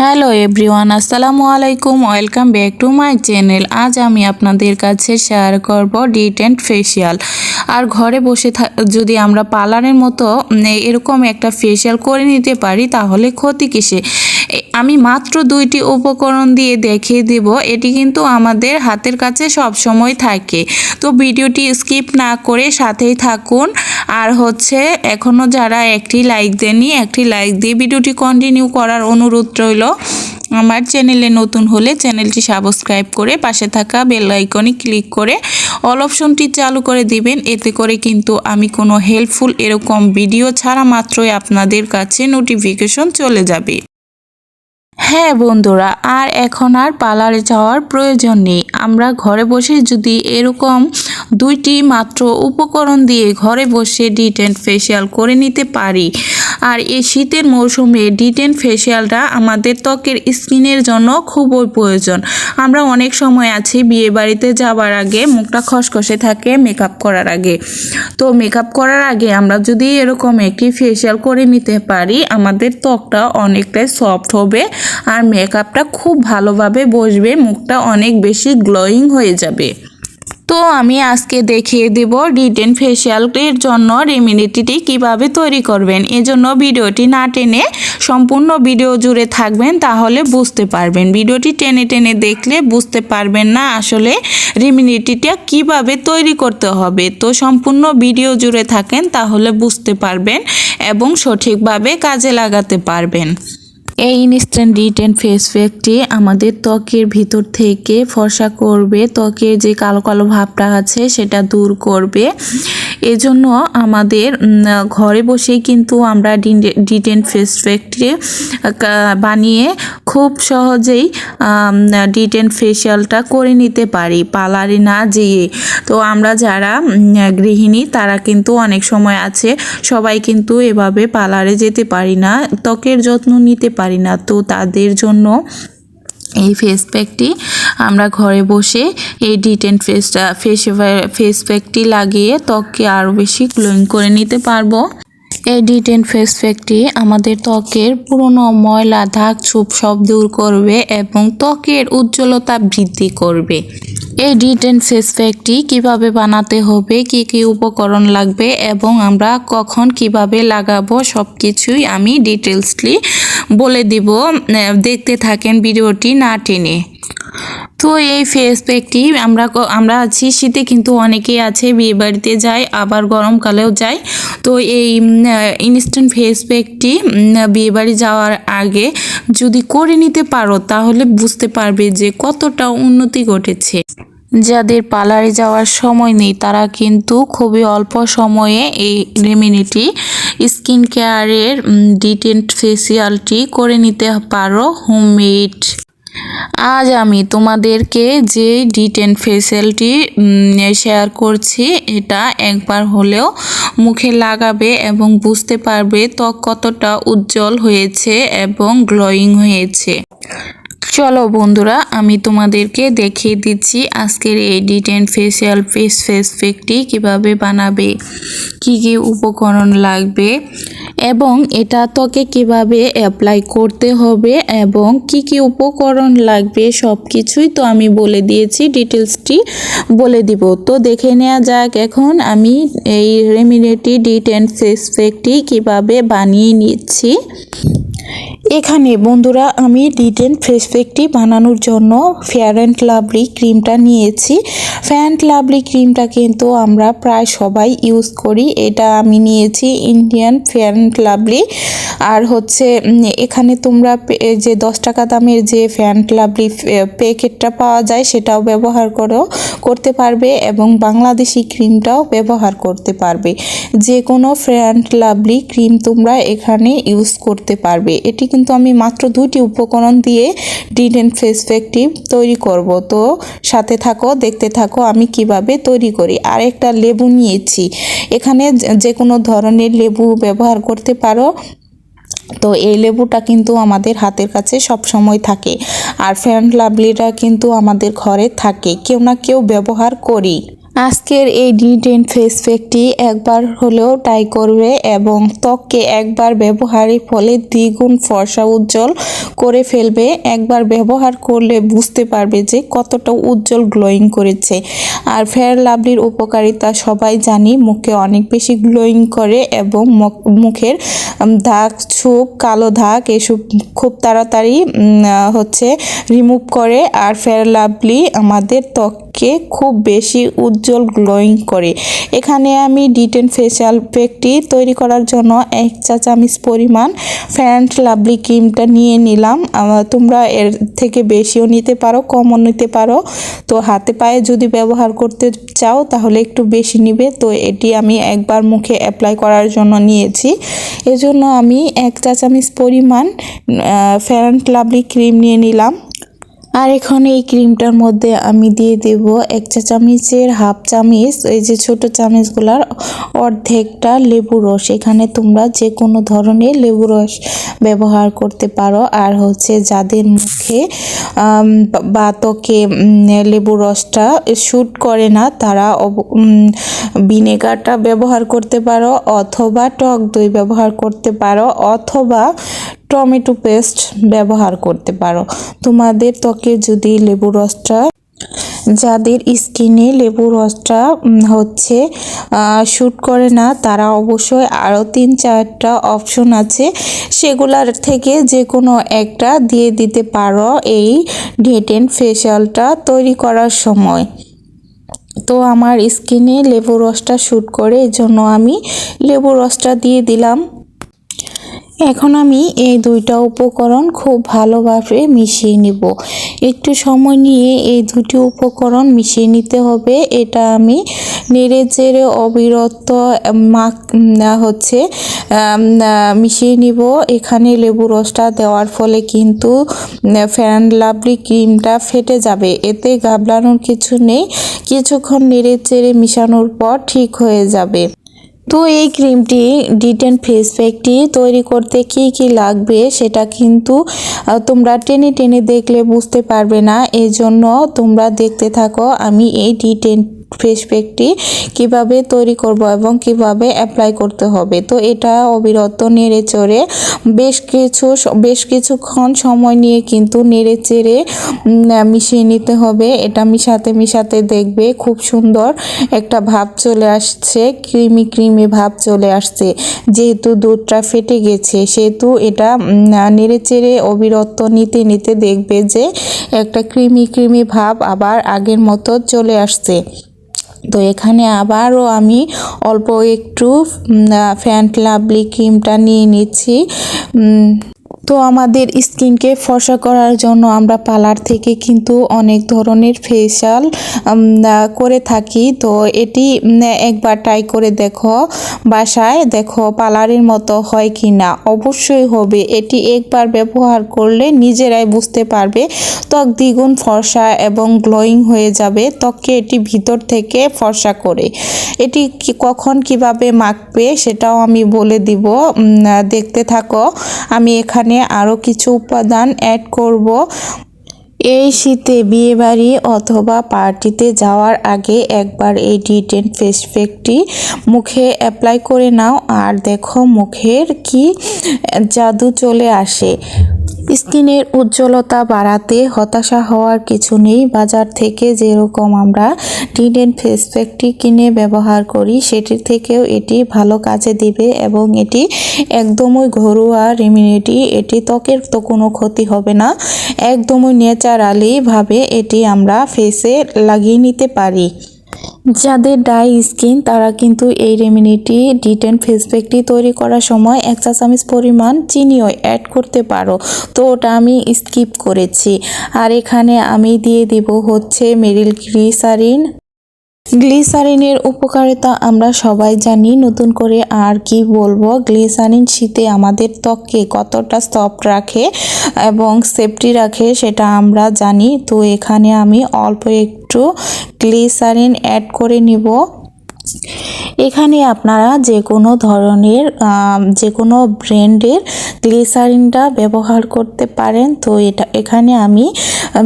Hello everyone, আসসালামু আলাইকুম। Welcome back to my channel. আজ আমি আপনাদের কাছে শেয়ার করব ডিটেন্ট ফেসিয়াল আর ঘরে বসে যদি আমরা পার্লারের মতো এরকম একটা ফেসিয়াল করে নিতে পারি, তাহলে ক্ষতি কিসে? আমি মাত্র দুইটি উপকরণ দিয়ে দেখিয়ে দেব। এটি কিন্তু আমাদের হাতের কাছে সব সময় থাকে। তো ভিডিওটি স্কিপ না করে সাথেই থাকুন। আর হচ্ছে এখনও যারা একটি লাইক দেননি, একটি লাইক দিয়ে ভিডিওটি কন্টিনিউ করার অনুরোধ রইল। আমার চ্যানেলে নতুন হলে চ্যানেলটি সাবস্ক্রাইব করে পাশে থাকা বেল আইকনে ক্লিক করে অল অপশনটি চালু করে দিবেন। এতে করে কিন্তু আমি কোনো হেল্পফুল এরকম ভিডিও ছাড়া মাত্রই আপনাদের কাছে নোটিফিকেশন চলে যাবে। হ্যাঁ বন্ধুরা, আর এখন আর পার্লারে যাওয়ার প্রয়োজন নেই। আমরা ঘরে বসে যদি এরকম দুইটি মাত্র উপকরণ দিয়ে ঘরে বসে ডিটেন্ট ফেসিয়াল করে নিতে পারি আর এই শীতের মৌসুমে ডিটেন ফেসিয়ালটা আমাদের ত্বকের স্কিনের জন্য খুবই প্রয়োজন। আমরা অনেক সময় আছি বিয়ে বাড়িতে যাওয়ার আগে মুখটা খসখসে থাকে মেকআপ করার আগে। তো মেকআপ করার আগে আমরা যদি এরকম একটি ফেসিয়াল করে নিতে পারি, আমাদের ত্বকটা অনেকটাই সফট হবে আর মেকআপটা খুব ভালোভাবে বসবে, মুখটা অনেক বেশি গ্লোয়িং হয়ে যাবে। তো আমি আজকে দেখিয়ে দেব রিটেন ফেসিয়ালের জন্য রেমিডিটি কীভাবে তৈরি করবেন। এজন্য ভিডিওটি না টেনে সম্পূর্ণ ভিডিও জুড়ে থাকবেন, তাহলে বুঝতে পারবেন। ভিডিওটি টেনে টেনে দেখলে বুঝতে পারবেন না আসলে রেমিডিটিটা কীভাবে তৈরি করতে হবে। তো সম্পূর্ণ ভিডিও জুড়ে থাকেন, তাহলে বুঝতে পারবেন এবং সঠিকভাবে কাজে লাগাতে পারবেন। এই ইনস্ট্যান্ট ডিটেন ফেস প্যাকটি আমাদের ত্বকের ভিতর থেকে ফর্সা করবে, ত্বকের যে কালো কালো ভাবটা আছে সেটা দূর করবে। এজন্য আমাদের ঘরে বসেই কিন্তু আমরা ডিটেন ফেস প্যাকটি বানিয়ে খুব সহজেই ডিটেন ফেসিয়ালটা করে নিতে পারি পার্লারে না যেয়ে। তো আমরা যারা গৃহিণী তারা কিন্তু অনেক সময় আছে, সবাই কিন্তু এভাবে পার্লারে যেতে পারি না, ত্বকের যত্ন নিতে পারি না। তো তাদের জন্য এই ফেস প্যাকটি আমরা ঘরে বসে এই ডিটেন ফেসটা ফেস ফেস প্যাকটি লাগিয়ে ত্বককে আরও বেশি গ্লোয়িং করে নিতে পারব। এই ডিটেন ফেস প্যাকটি আমাদের ত্বকের পুরনো ময়লা, দাগ, ছোপ সব দূর করবে এবং ত্বকের উজ্জ্বলতা বৃদ্ধি করবে। এই ডিটেন ফেস প্যাকটি কীভাবে বানাতে হবে, কি কি উপকরণ লাগবে এবং আমরা কখন কীভাবে লাগাবো সব কিছুই আমি ডিটেলসলি বলে দিব। দেখতে থাকেন ভিডিওটি না টেনে। তো এই ফেস প্যাকটি আমরা আমরা আছি শীতে, কিন্তু অনেকেই আছে বিয়ে বাড়িতে যায়, আবার গরমকালেও যায়। তো এই ইনস্ট্যান্ট ফেস প্যাকটি বিয়ে বাড়ি যাওয়ার আগে যদি করে নিতে পারো, তাহলে বুঝতে পারবে যে কতটা উন্নতি ঘটেছে। যাদের পার্লারে যাওয়ার সময় নেই, তারা কিন্তু খুবই অল্প সময়ে এই রেমিনিটি স্কিন কেয়ারের ডিটেন্ট ফেসিয়ালটি করে নিতে পারো, হোমমেড। আজ আমি তোমাদেরকে যে ডিটেন ফেসিয়ালটি শেয়ার করছি, এটা একবার হলেও মুখে লাগাবে এবং বুঝতে পারবে ত্বক কতটা উজ্জ্বল হয়েছে এবং গ্লোয়িং হয়েছে। চলো বন্ধুরা, আমি তোমাদেরকে দেখিয়ে দিচ্ছি আজকের এই ডিটেন ফেসিয়াল ফেস ফেস ফেকটি কীভাবে বানাবে, কি কি উপকরণ লাগবে এবং এটা ত্বকে কীভাবে অ্যাপ্লাই করতে হবে এবং কি কি উপকরণ লাগবে সব কিছুই তো আমি বলে দিয়েছি ডিটেলসটি বলে দিব। তো দেখে নেওয়া যাক এখন আমি এই রেমিডিটি ডিটেন ফেস ফেকটি কীভাবে বানিয়ে নিচ্ছি। এখানে বন্ধুরা আমি ডিটেন ফেস প্যাকটি বানানোর জন্য ফেয়ার অ্যান্ড লাভলি ক্রিমটা নিয়েছি। ফেয়ার অ্যান্ড লাভলি ক্রিমটা কিন্তু আমরা প্রায় সবাই ইউজ করি। এটা আমি নিয়েছি ইন্ডিয়ান ফেয়ার অ্যান্ড লাভলি আর হচ্ছে এখানে তোমরা যে দশ টাকা দামের যে ফেয়ার অ্যান্ড লাভলি প্যাকেটটা পাওয়া যায়, সেটাও ব্যবহার করো, করতে পারবে এবং বাংলাদেশি ক্রিমটাও ব্যবহার করতে পারবে। যে কোনো ফেয়ার অ্যান্ড লাভলি ক্রিম তোমরা এখানে ইউজ করতে পারবে। এটি কিন্তু আমি মাত্র দুইটি উপকরণ দিয়ে ডিডেন্ট ফেস প্যাকটি তৈরি করব। তো সাথে থাকো, দেখতে থাকো আমি কীভাবে তৈরি করি। আর একটা লেবু নিয়েছি। এখানে যে- যে কোনো ধরনের লেবু ব্যবহার করতে পারো। তো এই লেবুটা কিন্তু আমাদের হাতের কাছে সব সময় থাকে। আর ফ্যান লাভলিটা কিন্তু আমাদের ঘরে থাকে। কেউ না কেউ ব্যবহার করি আজকের এই ডি টেন ফেস প্যাকটি একবার হলেও ট্রাই করবে এবং ত্বককে একবার ব্যবহারের ফলে দ্বিগুণ ফর্সা উজ্জ্বল করে ফেলবে। একবার ব্যবহার করলে বুঝতে পারবে যে কতটা উজ্জ্বল গ্লোয়িং করেছে। আর ফেয়ার লাভলির উপকারিতা সবাই জানি, মুখে অনেক বেশি গ্লোয়িং করে এবং মুখের দাগ, ছোপ, কালো দাগ এসব খুব তাড়াতাড়ি হচ্ছে রিমুভ করে। আর ফেয়ার লাভলি আমাদের ত্বককে খুব বেশি উজ্জ্বল গ্লোয়িং করে। এখানে আমি ডিটেন ফেশিয়াল প্যাকটি তৈরি করার জন্য এক চা চামচ পরিমাণ ফ্যান্ট লাভলি ক্রিমটা নিয়ে নিলাম। তোমরা এর থেকে বেশিও নিতে পারো, কমও নিতে পারো। তো হাতে পায়ে যদি ব্যবহার করতে চাও তাহলে একটু বেশি নিবে। তো এটি আমি একবার মুখে অ্যাপ্লাই করার জন্য নিয়েছি। এজন্য আমি এক চা চামচ পরিমাণ ফ্যান্ট লাভলি ক্রিম নিয়ে নিলাম। আর এখানে এই ক্রিমটার মধ্যে আমি দিয়ে দেব এক চা চামচের হাফ চামচ এই যে ছোট চামচগুলার অর্ধেকটা লেবু রস। এখানে তোমরা যে কোনো ধরনের লেবু রস ব্যবহার করতে পারো। আর হচ্ছে যাদের মুখে বা উম, লেবু রসটা শ্যুট করে না তারা ভিনেগারটা ব্যবহার করতে পারো অথবা টক দই ব্যবহার করতে পারো অথবা টমেটো পেস্ট ব্যবহার করতে পারো। তোমাদের ত্বকে যদি লেবু রসটা, যাদের স্কিনে লেবু রসটা হচ্ছে শ্যুট করে না, তারা অবশ্যই আরও তিন চারটা অপশন আছে। সেগুলার থেকে যে কোনো একটা দিয়ে দিতে পারো এই ডেটেন ফেশিয়ালটা তৈরি করার সময়। তো আমার স্কিনে লেবু রসটা শ্যুট করে, এজন্য আমি লেবু রসটা দিয়ে দিলাম। এখন আমি এই দুইটা উপকরণ খুব ভালোভাবে মিশিয়ে নিব। একটু সময় নিয়ে এই দুটি উপকরণ মিশিয়ে নিতে হবে। এটা আমি নেড়ে চেড়ে অবিরত মাখ হচ্ছে মিশিয়ে নিব। এখানে লেবু রসটা দেওয়ার ফলে কিন্তু ফ্যান লাভলি ক্রিমটা ফেটে যাবে। এতে গাবলানোর কিছু নেই। কিছুক্ষণ নেড়ে চেড়ে মিশানোর পর ঠিক হয়ে যাবে। তো এই ক্রিমটি ডিটেন ফেস প্যাকটি তৈরি করতে কি কি লাগবে সেটা কিন্তু তোমরা টেনে টেনে দেখলে বুঝতে পারবে না। এজন্য জন্য তোমরা দেখতে থাকো, আমি এই ডিটেন ফেস প্যাকটি কীভাবে তৈরি করব এবং কীভাবে অ্যাপ্লাই করতে হবে। তো এটা অবিরত নেড়ে চড়ে বেশ কিছু বেশ কিছুক্ষণ সময় নিয়ে কিন্তু নেড়ে চেড়ে মিশিয়ে নিতে হবে। এটা মিশাতে মিশাতে দেখবে খুব সুন্দর একটা ভাব চলে আসছে, ক্রিমি ক্রিমি ভাব চলে আসছে। যেহেতু দুধটা ফেটে গেছে, সেহেতু এটা নেড়ে চেড়ে অবিরত নিতে নিতে দেখবে যে একটা ক্রিমি ক্রিমি ভাব আবার আগের মতো চলে আসছে। তো এখানে আবারও আমি অল্প একটু ফ্যান্ট লাভলি ক্রিমটা নিয়ে নিচ্ছি। তো আমাদের স্কিনকে ফর্সা করার জন্য আমরা পার্লার থেকে কিন্তু অনেক ধরনের ফেশিয়াল করে থাকি। তো এটি একবার ট্রাই করে দেখো, বাসায় দেখো পার্লারের মতো হয় কি না অবশ্যই হবে। এটি একবার ব্যবহার করলে নিজেরাই বুঝতে পারবে। ত্বক দ্বিগুণ ফর্সা এবং গ্লোয়িং হয়ে যাবে। ত্বককে এটি ভিতর থেকে ফর্সা করে। এটি কখন কীভাবে মাখবে সেটাও আমি বলে দিব। দেখতে থাকো। আমি এখানে আরও কিছু উপাদান অ্যাড করব। এই শীতে বিয়েবাড়ি অথবা পার্টিতে যাওয়ার আগে একবার এই ডিটেন ফেস প্যাকটি মুখে অ্যাপ্লাই করে নাও। আর দেখো মুখের কি জাদু চলে আসে। স্কিনের উজ্জ্বলতা বাড়াতে হতাশা হওয়ার কিছু নেই। বাজার থেকে যেরকম আমরা ডিডেন ফেস প্যাকটি কিনে ব্যবহার করি, সেটির থেকেও এটি ভালো কাজে দিবে এবং এটি একদমই ঘরোয়া রেমিডিটি এটি ত্বকের তো কোনো ক্ষতি হবে না। একদমই ন্যাচারালিভাবে এটি আমরা ফেসে লাগিয়ে নিতে পারি। যাদের ড্রাই স্কিন, তারা কিন্তু এই রেমিনিটি ডিটেন ফেস প্যাকটি তৈরি করার সময় এক চা চামচ পরিমাণ চিনিও অ্যাড করতে পারো। তো ওটা আমি স্কিপ করেছি। আর এখানে আমি দিয়ে দিব হচ্ছে মেরিল গ্লিসারিন। গ্লিসারিনের উপকারিতা আমরা সবাই জানি। নতুন করে আর কি বলব? গ্লিসারিন শীতে আমাদের ত্বককে কতটা সফট রাখে এবং সেফটি রাখে সেটা আমরা জানি। তো এখানে আমি অল্প একটু গ্লিসারিন অ্যাড করে নিব। এখানে আপনারা যে কোনো ধরনের যে কোনো ব্র্যান্ডের গ্লিসারিনটা ব্যবহার করতে পারেন। তো এটা, এখানে আমি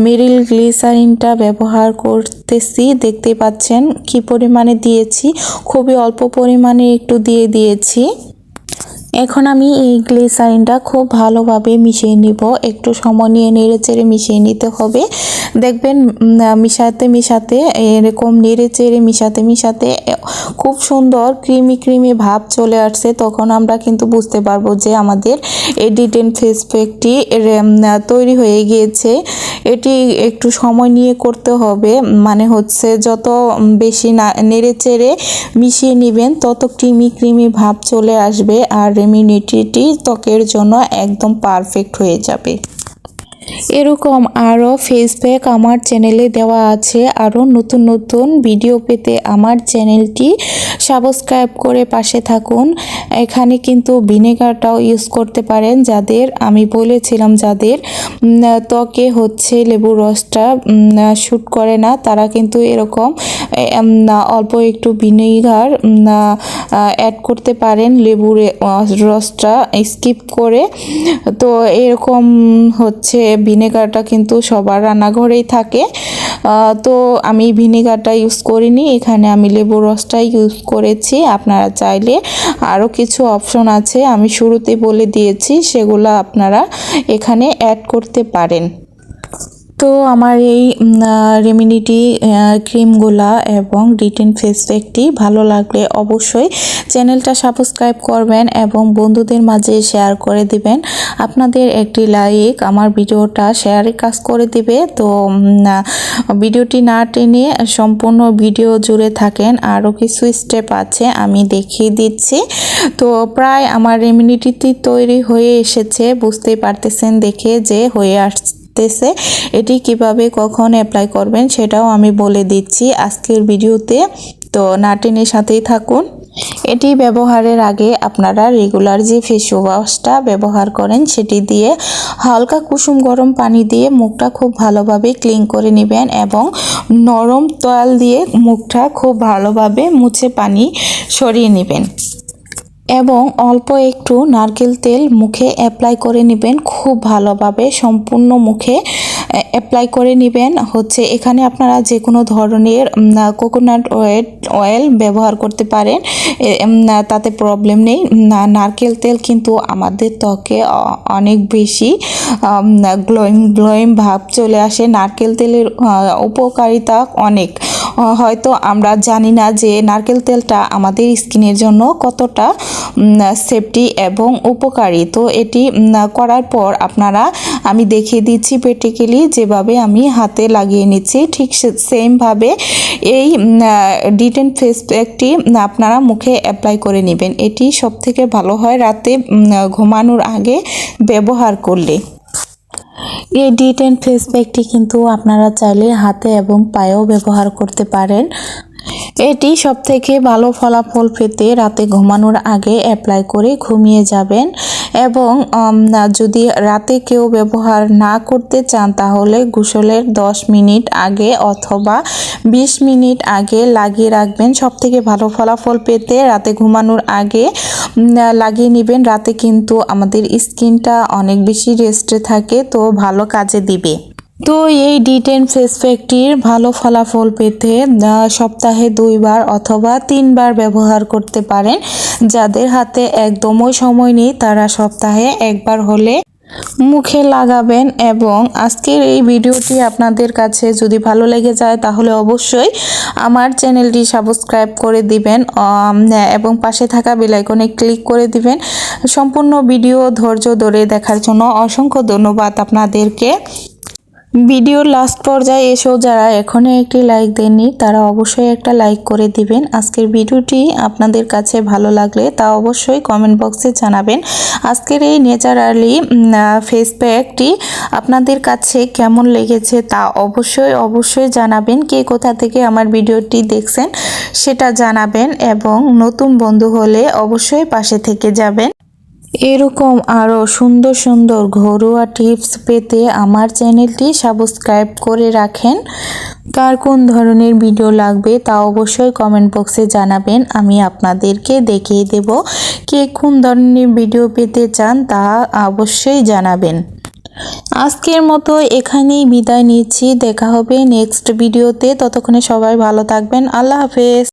মেরিল গ্লিসারিনটা ব্যবহার করতেছি। দেখতে পাচ্ছেন কি পরিমাণে দিয়েছি। খুবই অল্প পরিমাণে একটু দিয়ে দিয়েছি। এখন আমি এই গ্লিসারিনটা খুব ভালোভাবে মিশিয়ে নিব। একটু সময় নিয়ে নেড়ে চেড়ে মিশিয়ে নিতে হবে। দেখবেন মিশাতে মিশাতে, এরকম নেড়ে চেড়ে মিশাতে মিশাতে খুব সুন্দর ক্রিমি ক্রিমি ভাব চলে আসছে। তখন আমরা কিন্তু বুঝতে পারব যে আমাদের এই ডিটেন ফেস প্যাকটি তৈরি হয়ে গিয়েছে। এটি একটু সময় নিয়ে করতে হবে। মানে হচ্ছে যত বেশি না, নেড়ে চেড়ে মিশিয়ে নেবেন, তত ক্রিমি ক্রিমি ভাব চলে আসবে আর রেমিনিটিটি ত্বকের জন্য একদম পারফেক্ট হয়ে যাবে। এরকম আরও ফেস প্যাক আমার চ্যানেলে দেওয়া আছে। আরও নতুন নতুন ভিডিও পেতে আমার চ্যানেলটি সাবস্ক্রাইব করে পাশে থাকুন। এখানে কিন্তু ভিনেগারটাও ইউজ করতে পারেন, যাদের আমি বলেছিলাম যাদের ত্বকে হচ্ছে লেবুর রসটা শ্যুট করে না, তারা কিন্তু এরকম অল্প একটু ভিনেগার অ্যাড করতে পারেন লেবুর রসটা স্কিপ করে। তো এরকম হচ্ছে ভিনেগারটা কিন্তু সবার রান্নাঘরেই থাকে। তো আমি ভিনেগারটা ইউজ করিনি, এখানে আমি লেবু রসটাই ইউজ করেছি, আপনারা চাইলে আরও কিছু অপশন আছে, আমি শুরুতে বলে দিয়েছি, সেগুলো আপনারা এখানে অ্যাড করতে পারেন। তো আমার এই রেমিনিটি ক্রিমগুলা এবং ডিটেন ফেস প্যাকটি ভালো লাগলে অবশ্যই চ্যানেলটা সাবস্ক্রাইব করবেন এবং বন্ধুদের মাঝে শেয়ার করে দিবেন। আপনাদের একটি লাইক আমার ভিডিওটা শেয়ারে কাজ করে দিবে। তো ভিডিওটি না টেনে সম্পূর্ণ ভিডিও জুড়ে থাকেন। আরও কিছু স্টেপ আছে, আমি দেখিয়ে দিচ্ছি। তো, প্রায় আমার রেমিনিটিটি তৈরি হয়ে এসেছে, বুঝতেই পারতেছেন দেখে যে হয়ে আসছে। আসতেছে এটি কীভাবে কখন অ্যাপ্লাই করবেন সেটাও আমি বলে দিচ্ছি আজকের ভিডিওতে। তো নাটিনের সাথেই থাকুন। এটি ব্যবহারের আগে আপনারা রেগুলার যে ফেস ওয়াশটা ব্যবহার করেন সেটি দিয়ে হালকা কুসুম গরম পানি দিয়ে মুখটা খুব ভালোভাবে ক্লিন করে নেবেন এবং নরম তয়াল দিয়ে মুখটা খুব ভালোভাবে মুছে পানি সরিয়ে নেবেন। এবং অল্প একটু নারকেল তেল মুখে অ্যাপ্লাই করে নেবেন। খুব ভালোভাবে সম্পূর্ণ মুখে অ্যাপ্লাই করে নেবেন। হচ্ছে এখানে আপনারা যে কোনো ধরনের কোকোনাট অয়েল অয়েল ব্যবহার করতে পারেন। তাতে প্রবলেম নেই। নারকেল তেল কিন্তু আমাদের ত্বকে অনেক বেশি গ্লোয়িং গ্লোয়িং ভাব চলে আসে। নারকেল তেলের উপকারিতা অনেক। হয়তো আমরা জানি না যে নারকেল তেলটা আমাদের স্কিনের জন্য কতটা সেফটি এবং উপকারী। তো এটি করার পর আপনারা, আমি দেখিয়ে দিচ্ছি প্র্যাকটিক্যালি যেভাবে আমি হাতে লাগিয়ে নিচ্ছি। ঠিক সেমভাবে এই ডিটেন ফেস প্যাকটি আপনারা মুখে অ্যাপ্লাই করে নেবেন। এটি সব থেকে ভালো হয় রাতে ঘুমানোর আগে ব্যবহার করলে। এই অ্যান্ড ফেস প্যাকটি কিন্তু আপনারা চাইলে হাতে এবং পায়েও ব্যবহার করতে পারেন। এটি সব থেকে ভালো ফলাফল পেতে রাতে ঘুমানোর আগে অ্যাপ্লাই করে ঘুমিয়ে যাবেন এবং যদি রাতে কেউ ব্যবহার না করতে চান, তাহলে গোসলের 10 মিনিট আগে অথবা 20 মিনিট আগে লাগিয়ে রাখবেন। সব থেকে ভালো ফলাফল পেতে রাতে ঘুমানোর আগে লাগিয়ে নেবেন। রাতে কিন্তু আমাদের স্কিনটা অনেক বেশি রেস্টে থাকে, তো ভালো কাজে দিবে। তো এই ডি টেন ফেস প্যাকটির ভালো ফলাফল পেতে সপ্তাহে দুইবার অথবা তিনবার ব্যবহার করতে পারেন। যাদের হাতে একদমই সময় নেই, তারা সপ্তাহে একবার হলে মুখে লাগাবেন এবং আজকের এই ভিডিওটি আপনাদের কাছে যদি ভালো লেগে যায়, তাহলে অবশ্যই আমার চ্যানেলটি সাবস্ক্রাইব করে দিবেন এবং পাশে থাকা বেলাইকনে ক্লিক করে দিবেন। সম্পূর্ণ ভিডিও ধৈর্য ধরে দেখার জন্য অসংখ্য ধন্যবাদ আপনাদেরকে। ভিডিওর লাস্ট পর্যায়ে এসেও যারা এখনও একটি লাইক দেননি, তারা অবশ্যই একটা লাইক করে দিবেন। আজকের ভিডিওটি আপনাদের কাছে ভালো লাগলে তা অবশ্যই কমেন্ট বক্সে জানাবেন। আজকের এই নেচারালি ফেস প্যাকটি আপনাদের কাছে কেমন লেগেছে তা অবশ্যই অবশ্যই জানাবেন। কে কোথা থেকে আমার ভিডিওটি দেখছেন, সেটা জানাবেন এবং নতুন বন্ধু হলে অবশ্যই পাশে থেকে যাবেন। এরকম আরও সুন্দর সুন্দর ঘরোয়া টিপস পেতে আমার চ্যানেলটি সাবস্ক্রাইব করে রাখেন। কার কোন ধরনের ভিডিও লাগবে তা অবশ্যই কমেন্ট বক্সে জানাবেন, আমি আপনাদেরকে দেখিয়ে দেব। কে কোন ধরনের ভিডিও পেতে চান তা অবশ্যই জানাবেন। আজকের মতো এখানেই বিদায় নিচ্ছি, দেখা হবে নেক্সট ভিডিওতে, ততক্ষণে সবাই ভালো থাকবেন, আল্লাহ হাফেজ।